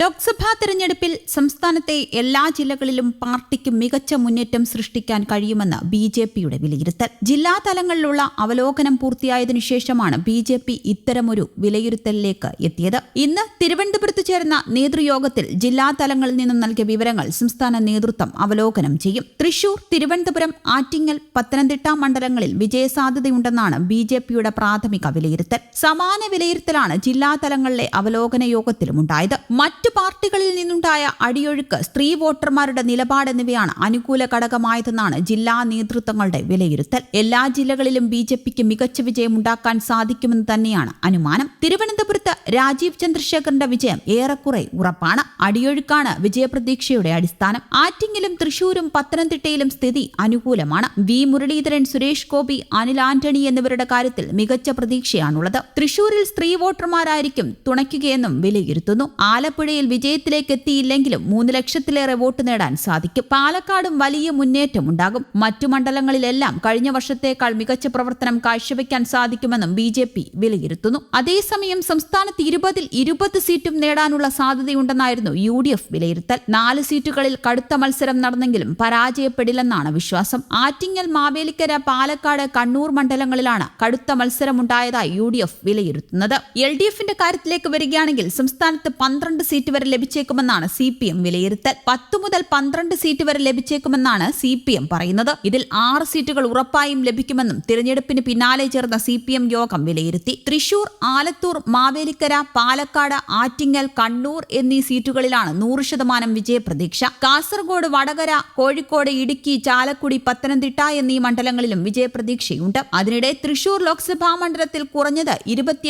ലോക്സഭാ തെരഞ്ഞെടുപ്പിൽ സംസ്ഥാനത്തെ എല്ലാ ജില്ലകളിലും പാർട്ടിക്ക് മികച്ച മുന്നേറ്റം സൃഷ്ടിക്കാൻ കഴിയുമെന്ന് ബി ജെ പിയുടെ വിലയിരുത്തൽ. ജില്ലാ തലങ്ങളിലുള്ള അവലോകനം പൂർത്തിയായതിനു ശേഷമാണ് ബി ജെ പി ഇത്തരമൊരു വിലയിരുത്തലിലേക്ക് എത്തിയത്. ഇന്ന് തിരുവനന്തപുരത്ത് ചേർന്ന നേതൃയോഗത്തിൽ ജില്ലാ തലങ്ങളിൽ നിന്നും നൽകിയ വിവരങ്ങൾ സംസ്ഥാന നേതൃത്വം അവലോകനം ചെയ്യും. തൃശൂർ തിരുവനന്തപുരം ആറ്റിങ്ങൽ പത്തനംതിട്ട മണ്ഡലങ്ങളിൽ വിജയസാധ്യതയുണ്ടെന്നാണ് ബി ജെ പിയുടെ പ്രാഥമിക വിലയിരുത്തൽ. സമാന വിലയിരുത്തലാണ് ജില്ലാ തലങ്ങളിലെ അവലോകന യോഗത്തിലുമുണ്ടായത്. മറ്റു പാർട്ടികളിൽ നിന്നുണ്ടായ അടിയൊഴുക്ക് സ്ത്രീ വോട്ടർമാരുടെ നിലപാട് എന്നിവയാണ് അനുകൂല ഘടകമായതെന്നാണ് ജില്ലാ നേതൃത്വങ്ങളുടെ വിലയിരുത്തൽ. എല്ലാ ജില്ലകളിലും ബി ജെ പിക്ക് മികച്ച വിജയം ഉണ്ടാക്കാൻ സാധിക്കുമെന്ന് തന്നെയാണ് അനുമാനം. തിരുവനന്തപുരത്ത് രാജീവ് ചന്ദ്രശേഖറിന്റെ വിജയം ഏറെക്കുറെ ഉറപ്പാണ്. അടിയൊഴുക്കാണ് വിജയപ്രതീക്ഷയുടെ അടിസ്ഥാനം. ആറ്റിങ്ങിലും തൃശൂരും പത്തനംതിട്ടയിലും സ്ഥിതി അനുകൂലമാണ്. വി. മുരളീധരൻ സുരേഷ് ഗോപി അനിൽ ആന്റണി എന്നിവരുടെ കാര്യത്തിൽ മികച്ച പ്രതീക്ഷയാണുള്ളത്. തൃശൂരിൽ സ്ത്രീ വോട്ടർമാരായിരിക്കും തുണയ്ക്കുകയെന്നും വിലയിരുത്തുന്നു. ആലപ്പുഴയിൽ വിജയത്തിലേക്ക് എത്തിയില്ലെങ്കിലും മൂന്ന് ലക്ഷത്തിലേറെ വോട്ട് നേടാൻ സാധിക്കും. പാലക്കാടും വലിയ മുന്നേറ്റം ഉണ്ടാകും. മറ്റു മണ്ഡലങ്ങളിലെല്ലാം കഴിഞ്ഞ വർഷത്തേക്കാൾ മികച്ച പ്രവർത്തനം കാഴ്ചവെക്കാൻ സാധിക്കുമെന്നും ബി ജെ പി വിലയിരുത്തുന്നു. അതേസമയം സംസ്ഥാനത്ത് ഇരുപതിൽ ഇരുപത് സീറ്റും നേടാനുള്ള സാധ്യതയുണ്ടെന്നായിരുന്നു യു ഡി എഫ് വിലയിരുത്തൽ. നാല് സീറ്റുകളിൽ കടുത്ത മത്സരം നടന്നെങ്കിലും പരാജയപ്പെടില്ലെന്നാണ് വിശ്വാസം. ആറ്റിങ്ങൽ മാവേലിക്കര പാലക്കാട് കണ്ണൂർ മണ്ഡലങ്ങളിലാണ് കടുത്ത മത്സരമുണ്ടായതായി യു ഡി എഫ് വിലയിരുത്തുന്നത്. എൽ ഡി എഫിന്റെ കാര്യത്തിലേക്ക് വരികയാണെങ്കിൽ സംസ്ഥാനത്ത് പന്ത്രണ്ട് സീറ്റ് വരെ ലഭിച്ചേക്കുമെന്നാണ് സി പി എം വിലയിരുത്തൽ. പത്തു മുതൽ പന്ത്രണ്ട് സീറ്റ് വരെ ലഭിച്ചേക്കുമെന്നാണ് സി പി എം പറയുന്നത്. ഇതിൽ ആറ് സീറ്റുകൾ ഉറപ്പായും ലഭിക്കുമെന്നും തിരഞ്ഞെടുപ്പിന് പിന്നാലെ ചേർന്ന സി പി എം യോഗം വിലയിരുത്തി. തൃശൂർ ആലത്തൂർ മാവേലിക്കര പാലക്കാട് ആറ്റിങ്ങൽ കണ്ണൂർ എന്നീ സീറ്റുകളിലാണ് നൂറ് ശതമാനം വിജയപ്രതീക്ഷ. കാസർഗോഡ് വടകര കോഴിക്കോട് ഇടുക്കി ചാലക്കുടി പത്തനംതിട്ട എന്നീ മണ്ഡലങ്ങളിലും വിജയപ്രതീക്ഷയുണ്ട്. അതിനിടെ തൃശൂർ ലോക്സഭാ മണ്ഡലത്തിൽ കുറഞ്ഞത് ഇരുപത്തി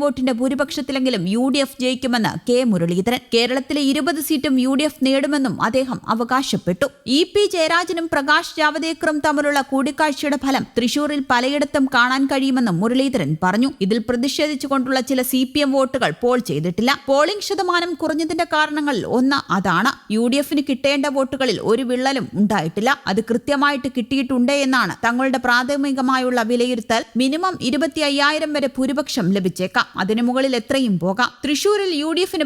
വോട്ടിന്റെ ഭൂരിപക്ഷത്തിലെങ്കിലും യു ഡി എഫ് ജയിക്കുമെന്ന് കെ മുരളീധരൻ. കേരളത്തിലെ ഇരുപത് സീറ്റും യു ഡി എഫ് നേടുമെന്നും അദ്ദേഹം അവകാശപ്പെട്ടു. ഇ പി ജയരാജനും പ്രകാശ് ജാവദേക്കറും തമ്മിലുള്ള കൂടിക്കാഴ്ചയുടെ ഫലം തൃശൂരിൽ പലയിടത്തും കാണാൻ കഴിയുമെന്നും മുരളീധരൻ പറഞ്ഞു. ഇതിൽ പ്രതിഷേധിച്ചുകൊണ്ടുള്ള ചില സി പി എം വോട്ടുകൾ പോൾ ചെയ്തിട്ടില്ല. പോളിംഗ് ശതമാനം കുറഞ്ഞതിന്റെ കാരണങ്ങളിൽ ഒന്ന് അതാണ്. യു ഡി എഫിന് കിട്ടേണ്ട വോട്ടുകളിൽ ഒരു വിള്ളലും ഉണ്ടായിട്ടില്ല. അത് കൃത്യമായിട്ട് കിട്ടിയിട്ടുണ്ടേ എന്നാണ് തങ്ങളുടെ പ്രാഥമികമായുള്ള വിലയിരുത്തൽ. മിനിമം ഇരുപത്തി അയ്യായിരം വരെ ഭൂരിപക്ഷം ലഭിച്ചേക്കാം. അതിനു മുകളിൽ എത്രയും പോകാം. തൃശൂരിൽ യു ഡി എഫിന്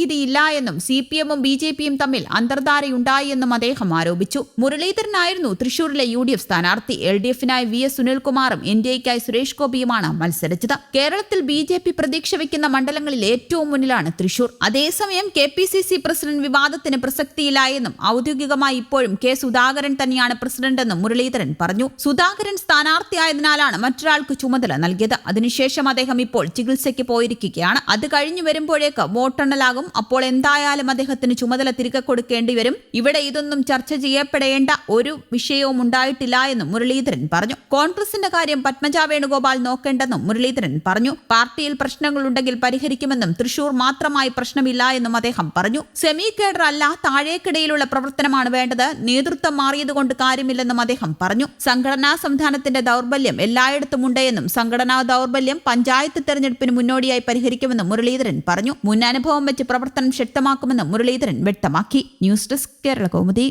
പരാജയഭീതിയില്ല എന്നും സി പി എമ്മും ബി ജെ പിയും തമ്മിൽ അന്തർധാരയുണ്ടായി എന്നും അദ്ദേഹം ആരോപിച്ചു. മുരളീധരനായിരുന്നു തൃശൂരിലെ യു ഡി എഫ് സ്ഥാനാർത്ഥി. എൽ ഡി എഫിനായി വി എസ് സുനിൽകുമാറും എൻ ഡി എക്കായി സുരേഷ് ഗോപിയുമാണ് മത്സരിച്ചത്. കേരളത്തിൽ ബി ജെ പി പ്രതീക്ഷ വയ്ക്കുന്ന മണ്ഡലങ്ങളിൽ ഏറ്റവും മുന്നിലാണ് തൃശൂർ. അതേസമയം K P C C president വിവാദത്തിന് പ്രസക്തിയില്ല എന്നും ഔദ്യോഗികമായി ഇപ്പോഴും കെ സുധാകരൻ തന്നെയാണ് പ്രസിഡന്റെന്നും മുരളീധരൻ പറഞ്ഞു. സുധാകരൻ സ്ഥാനാർത്ഥിയായതിനാലാണ് മറ്റൊരാൾക്ക് ചുമതല നൽകിയത്. അതിനുശേഷം അദ്ദേഹം ഇപ്പോൾ ചികിത്സയ്ക്ക് പോയിരിക്കുകയാണ്. അത് കഴിഞ്ഞു വരുമ്പോഴേക്ക് വോട്ടെണ്ണലാകും അപ്പോൾ എന്തായാലും അദ്ദേഹത്തിന് ചുമതല തിരികെ കൊടുക്കേണ്ടി വരും. ഇവിടെ ഇതൊന്നും ചർച്ച ചെയ്യപ്പെടേണ്ട ഒരു വിഷയവും ഉണ്ടായിട്ടില്ല എന്നും മുരളീധരൻ പറഞ്ഞു. കോൺഗ്രസിന്റെ കാര്യം പത്മജ വേണുഗോപാൽ നോക്കേണ്ടെന്നും മുരളീധരൻ പറഞ്ഞു. പാർട്ടിയിൽ പ്രശ്നങ്ങളുണ്ടെങ്കിൽ പരിഹരിക്കുമെന്നും തൃശൂർ മാത്രമായി പ്രശ്നമില്ല എന്നും അദ്ദേഹം പറഞ്ഞു. സെമി കേഡർ അല്ല താഴേക്കിടയിലുള്ള പ്രവർത്തനമാണ് വേണ്ടത്. നേതൃത്വം മാറിയതുകൊണ്ട് കാര്യമില്ലെന്നും അദ്ദേഹം പറഞ്ഞു. സംഘടനാ സംവിധാനത്തിന്റെ ദൗർബല്യം എല്ലായിടത്തും ഉണ്ട് എന്നും സംഘടനാ ദൗർബല്യം പഞ്ചായത്ത് തെരഞ്ഞെടുപ്പിന് മുന്നോടിയായി പരിഹരിക്കുമെന്നും മുരളീധരൻ പറഞ്ഞു. മുൻ അനുഭവം വെച്ച് പ്രവർത്തനം ശക്തമാക്കുമെന്നും മുരളീധരൻ വ്യക്തമാക്കി. News desk Kerala Kaumudi.